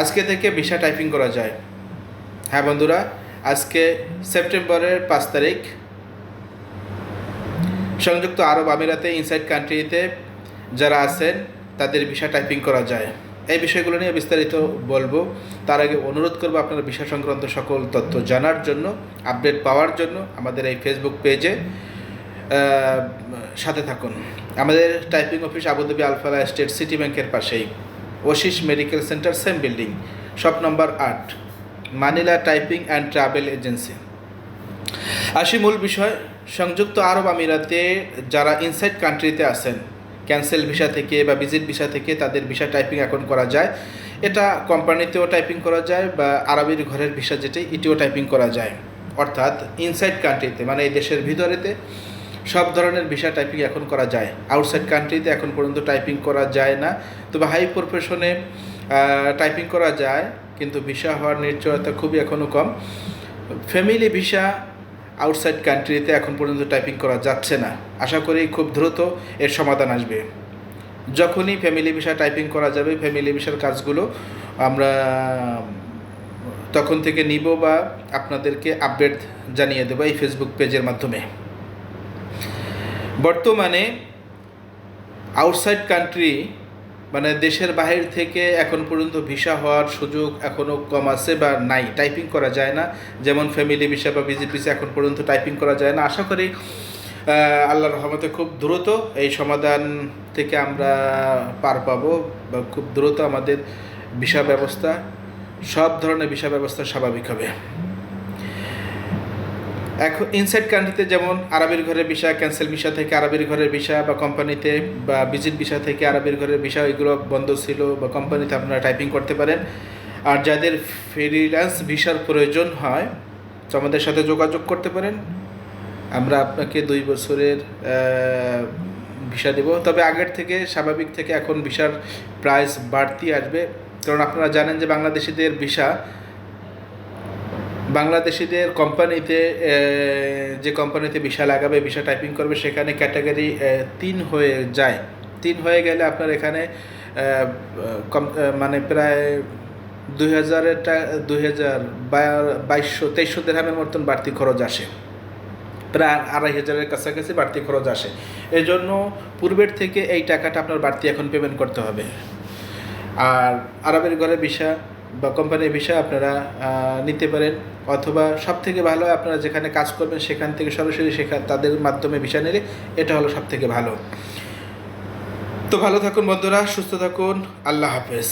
আজকে থেকে visa typing করা যায়। হ্যাঁ বন্ধুরা, আজকে সেপ্টেম্বরের পাঁচ তারিখ। সংযুক্ত আরব আমিরাতে ইনসাইড কান্ট্রিতে যারা আছেন, তাদের ভিসা টাইপিং করা যায়। এই বিষয়গুলো নিয়ে বিস্তারিত বলব। তার আগে অনুরোধ করব আপনারা ভিসা সংক্রান্ত সকল তথ্য জানার জন্য আপডেট পাওয়ার জন্য আমাদের এই ফেসবুক পেজে সাথে থাকুন। আমাদের typing office Abu Dhabi Alfalah state city ব্যাংকের পাশেই। Oasis medical centre, same building. Shop number আট, Manila typing and travel agency. আসি মূল বিষয়, সংযুক্ত আরব আমিরাতে যারা ইনসাইড কান্ট্রিতে আছেন, ক্যান্সেল ভিসা থেকে বা ভিজিট ভিসা থেকে তাদের ভিসা টাইপিং এখন করা যায়। এটা কোম্পানিতেও টাইপিং করা যায় বা আরবের ঘরের ভিসা যেটি এটিও টাইপিং করা যায়। অর্থাৎ ইনসাইড কান্ট্রিতে মানে এই দেশের ভিতরেতে সব ধরনের ভিসা টাইপিং এখন করা যায়। আউটসাইড কান্ট্রিতে এখন পর্যন্ত টাইপিং করা যায় না। তবে হাই প্রফেশনে টাইপিং করা যায়, কিন্তু ভিসা হওয়ার নিশ্চয়তা খুবই এখনও কম। ফ্যামিলি ভিসা আউটসাইড কান্ট্রিতে এখন পর্যন্ত টাইপিং করা যাচ্ছে না। আশা করি খুব দ্রুত এর সমাধান আসবে। যখনই ফ্যামিলি ভিসা টাইপিং করা যাবে ফ্যামিলি ভিসার কাজগুলো আমরা, তখন থেকে নিব বা আপনাদেরকে আপডেট জানিয়ে দেবো এই ফেসবুক পেজের মাধ্যমে। বর্তমানে আউটসাইড কান্ট্রি মানে দেশের বাহির থেকে এখন পর্যন্ত ভিসা হওয়ার সুযোগ এখনও কম আছে বা নাই। টাইপিং করা যায় না। যেমন ফ্যামিলি ভিসা বা ভিজিট ভিসা এখন পর্যন্ত টাইপিং করা যায় না। আশা করি আহ, আল্লাহর রহমতে খুব দ্রুত এই সমাধান থেকে আমরা পার পাবো বা খুব দ্রুত আমাদের ভিসা ব্যবস্থা সব ধরনের ভিসা ব্যবস্থা স্বাভাবিক হবে। এখন ইনসাইড কান্ট্রিতে যেমন আরবের ঘরের ভিসা ক্যান্সেল ভিসা থেকে আরবের ঘরের ভিসা বা কোম্পানিতে বা ভিজিট ভিসা থেকে আরবের ঘরের ভিসা এগুলো বন্ধ ছিল বা কোম্পানিতে আপনারা টাইপিং করতে পারেন। আর যাদের ফ্রিল্যান্স ভিসার প্রয়োজন হয়, তো আমাদের সাথে যোগাযোগ করতে পারেন। আমরা আপনাকে দুই বছরের ভিসা দেব। তবে আগের থেকে, স্বাভাবিক থেকে এখন ভিসার প্রাইস বাড়তি আসবে। কারণ আপনারা জানেন যে বাংলাদেশিদের ভিসা বাংলাদেশিদের কোম্পানিতে যে কোম্পানিতে ভিসা লাগাবে ভিসা টাইপিং করবে, সেখানে ক্যাটাগরি তিন হয়ে যায়। তিন হয়ে গেলে আপনার এখানে মানে প্রায় দুই হাজারের টা, দুই হাজার বাইশশো, তেইশশো দেড়হামের মতন বাড়তি খরচ আসে। প্রায় আড়াই হাজারের কাছাকাছি বাড়তি খরচ আসে। এই জন্য পূর্বের থেকে এই টাকাটা আপনার বাড়তি এখন পেমেন্ট করতে হবে। আর আরবের ঘরে ভিসা বা কোম্পানির বিষয়ে আপনারা নিতে পারেন। অথবা সব থেকে ভালো আপনারা যেখানে কাজ করবেন সেখান থেকে সরাসরি সেখান, তাদের মাধ্যমে ভিসা নিলে এটা হলো সব থেকে ভালো। তো ভালো থাকুন বন্ধুরা, সুস্থ থাকুন, আল্লাহ হাফেজ।